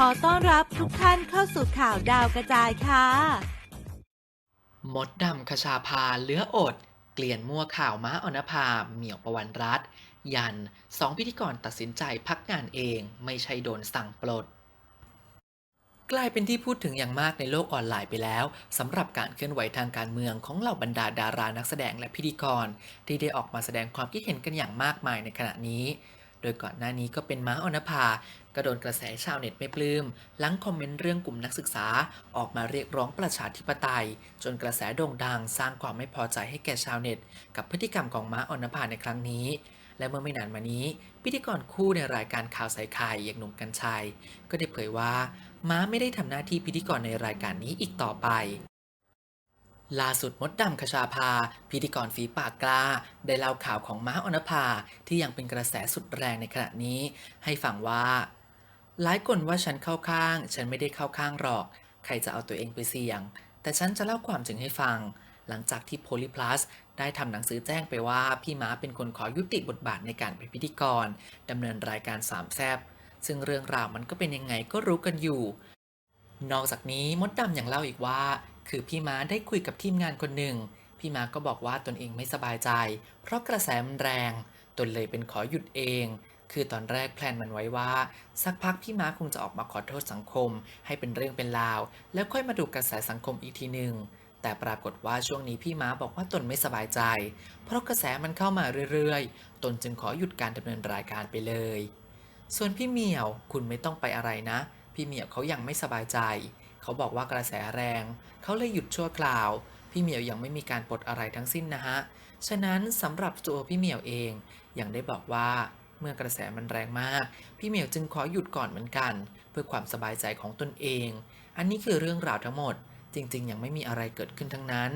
ขอต้อนรับทุกท่านเข้าสู่ข่าวดาวกระจายค่ะ มดดำคชาพาเหลืออด เกลียนมั่วข่าวม้าอนภาเหมี่ยวประวันรัตยันสองพิธีกรตัดสินใจพักงานเองไม่ใช่โดนสั่งปลด กลายเป็นที่พูดถึงอย่างมากในโลกออนไลน์ไปแล้วสำหรับการเคลื่อนไหวทางการเมืองของเหล่าบรรดาดารานักแสดงและพิธีกร ที่ได้ออกมาแสดงความคิดเห็นกันอย่างมากมายในขณะนี้ โดยก่อนหน้านี้ก็เป็นม้าอนภาก็โดนกระแสชาวเน็ตไม่ปลื้มหลังคอมเมนต์เรื่องกลุ่มนักศึกษาออกมาเรียกร้องประชาธิปไตย จนกระแสโด่งดังสร้างความไม่พอใจให้แก่ชาวเน็ต กับพฤติกรรมของม้าออนภาในครั้งนี้ และเมื่อไม่นานมานี้ พิธีกรคู่ในรายการข่าวใส่ไข่อย่างหนุ่มกัญชัย ก็ได้เผยว่า ม้าไม่ได้ทำหน้าที่พิธีกรในรายการนี้อีกต่อไป ล่าสุดมดดำคชาภา พิธีกรฝีปากกล้า ได้เล่าข่าวของม้าอนภาที่ยังเป็นกระแสสุดแรงในขณะนี้ ให้ฟังว่า หลายคนว่าฉันเข้าข้าง ฉันไม่ได้เข้าข้างหรอก ใครจะเอาตัวเองไปเสี่ยง แต่ฉันจะเล่าความจริงให้ฟัง หลังจากที่โพลิพลัสได้ทำหนังสือแจ้งไปว่า พี่ม้าเป็นคนขอยุติบทบาทในการเป็นพิธีกรดำเนินรายการสามแซบซึ่งเรื่องราวมันก็เป็นยังไงก็รู้กันอยู่ นอกจากนี้มดดำยังเล่าอีกว่า คือพี่ม้าได้คุยกับทีมงานคนหนึ่ง พี่ม้าก็บอกว่าตนเองไม่สบายใจ เพราะกระแสมันแรง ตนเลยเป็นขอหยุดเอง คือตอนแรกแพลนมันไว้ว่า สักพักพี่ม้าคงจะออกมาขอโทษสังคม ให้เป็นเรื่องเป็นราว แล้วค่อยมาดูกระแสสังคมอีกทีหนึ่งแต่ปรากฏว่าช่วงนี้พี่ม้าบอกว่าตนไม่สบายใจ เพราะกระแสมันเข้ามาเรื่อยๆ ตนจึงขอหยุดการดำเนินรายการไปเลย ส่วนพี่เหมียวคุณไม่ต้องไปอะไรนะ พี่เหมียวเขายังไม่สบายใจ เขาบอกว่ากระแสแรง เขาเลยหยุดชั่วคราว พี่เหมียวยังไม่มีการปลดอะไรทั้งสิ้นนะฮะ ฉะนั้นสำหรับตัวพี่เหมียวเองยังได้บอกว่าเมื่อกระแสมันแรงมาก พี่เหมียวจึงขอหยุดก่อนเหมือนกัน เพื่อความสบายใจของตนเอง อันนี้คือเรื่องราวทั้งหมด จริง ๆ ยังไม่มีอะไรเกิดขึ้นทั้งนั้น